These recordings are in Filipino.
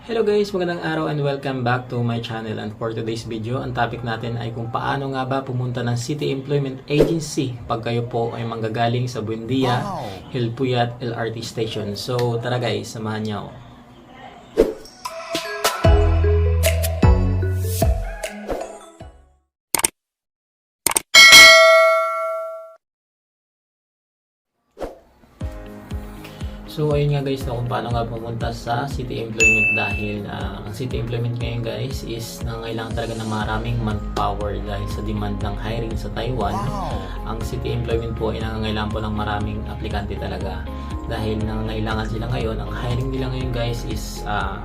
Hello guys, magandang araw and welcome back to my channel and for today's video, ang topic natin ay kung paano nga ba pumunta ng City Employment Agency pag kayo po ay manggagaling sa Buendia, Hilpuyat, LRT Station. So tara guys, samahan niyo ako. So ayun nga guys, no, kung paano nga pumunta sa City Employment dahil ah, ang City Employment ngayon guys is nangailangan talaga ng maraming manpower dahil sa demand ng hiring sa Taiwan. Ang City Employment po ay nangangailangan po ng maraming aplikante talaga dahil nangangailangan sila ngayon. Ang hiring nila ngayon guys is ah,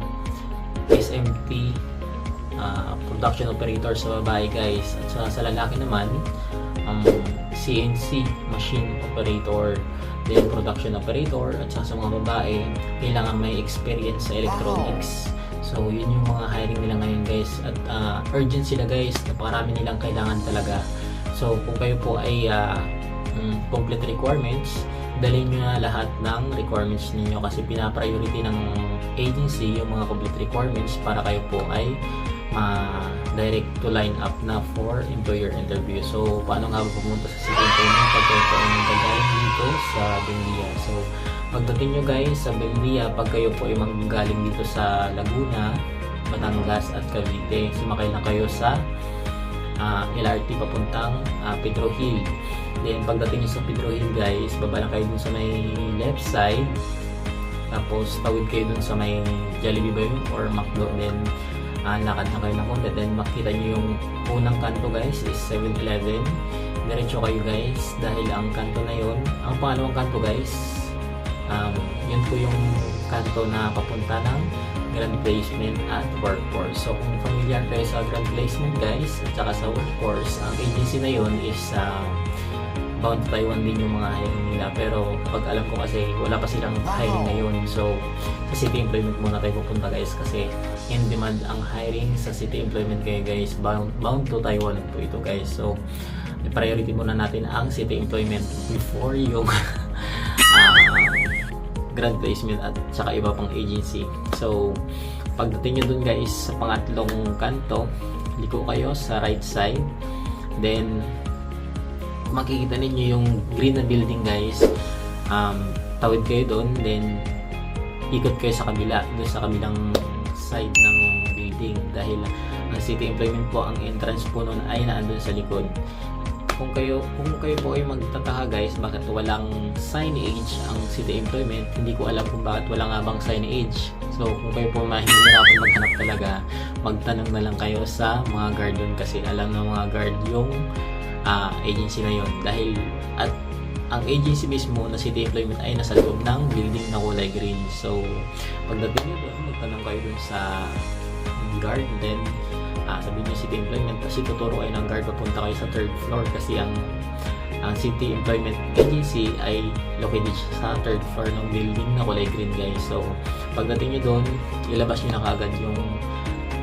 SMT ah, Production Operator sa babae guys at sa, sa lalaki naman um, CNC Machine Operator then production operator at saka sa mga babae kailangan may experience sa electronics. So yun yung mga hiring nila ngayon guys. At ah, urgent sila guys napakarami nilang kailangan talaga. So kung kayo po ay ah, mm, complete requirements dalhin nyo na lahat ng requirements ninyo kasi pinapriority ng agency yung mga complete requirements para kayo po ay ma direct to line up na for employer interview. So, paano nga ba pumunta sa city employment pag kayo po ay nanggagaling dito sa Bendia? So, pagdating nyo guys sa Bendia, pag kayo po ay manggagaling dito sa Laguna, Batangas at Cavite, sumakay lang kayo sa ah, LRT papuntang ah, Pedro Hill. Then, pagdating nyo sa Pedro Hill guys, baba lang kayo dun sa may left side. Tapos, tawid kayo dun sa may Jollibee ba yun? Or McDo. Then, ah, lakad na kayo ng konti. Then, makita nyo yung unang kanto guys is 7-Eleven. Diretso kayo guys. Dahil ang kanto na yun, ang pangalawang kanto guys, um, yun po yung kanto na papunta ng Grand Placement at Workforce. So, kung familiar kayo sa Grand Placement guys, at saka sa Workforce, ang agency na yun is ah, bound to Taiwan din yung mga hiring nila. Pero pag alam ko kasi wala pa silang hiring ngayon. So, sa City Employment muna tayo pupunta guys kasi in demand ang hiring sa City Employment kayo guys. Bound, bound to Taiwan po ito guys. So, priority muna natin ang City Employment before yung ah, Grand Placement at saka iba pang agency. So, pagdating nyo dun guys sa pangatlong kanto, liko kayo sa right side. Then, makikita ninyo yung green na building guys. Um, tawid kayo doon, then ikot kayo sa kabila, doon sa kabilang side ng building dahil ang city employment po ang entrance po noon ay naandun sa likod. Kung kayo kung kayo po ay magtataka guys, bakit walang signage ang city employment, hindi ko alam kung bakit wala nga bang signage. So kung kayo po mahihirapan maghanap talaga, magtanong na lang kayo sa mga guard doon kasi alam ng mga guard yung ah, agency na yon dahil at ang agency mismo na city employment ay nasa loob ng building na kulay green. So, pagdating nyo doon, magtanong kayo doon sa guard, then ah, sabihin nyo city employment, kasi tuturo kayo ng guard, papunta kayo sa third floor kasi ang ang city employment agency ay located sa third floor ng building na kulay green guys. So, pagdating nyo doon, ilabas nyo na kagad yung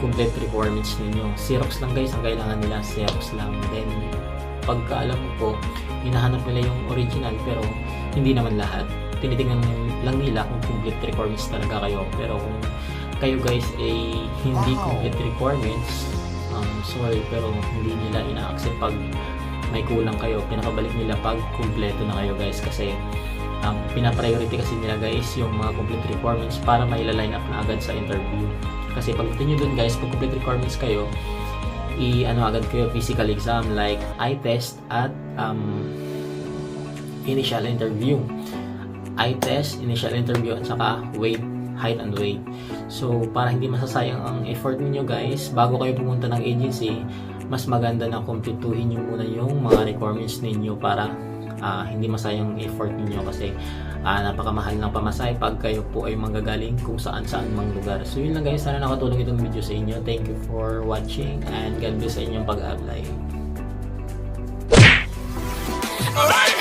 complete requirements ninyo. Xerox lang guys, ang kailangan nila, Xerox lang. Then, pagka alam ko, hinahanap nila yung original pero hindi naman lahat. Tinitingnan lang nila kung complete requirements talaga kayo. Pero kung kayo guys ay hindi Wow. complete requirements, um, sorry pero hindi nila ina-accept pag may kulang kayo. Pinakabalik nila pag kumpleto na kayo guys kasi ang pina-priority kasi nila guys yung mga complete requirements para maila-line up na agad sa interview. Kasi pag nyo dun guys, pag complete requirements kayo, i-ano agad kayo physical exam like eye test at um, initial interview. Eye test, initial interview at saka weight, height and weight. So para hindi masasayang ang effort niyo guys, bago kayo pumunta ng agency, mas maganda na kumpletuhin niyo muna yung mga requirements ninyo para uh, hindi masayang effort niyo kasi uh, napakamahal ng pamasahe pag kayo po ay manggagaling kung saan saan mang lugar. So yun lang guys, sana nakatulong itong video sa inyo. Thank you for watching and God bless sa inyong pag-apply. Alright!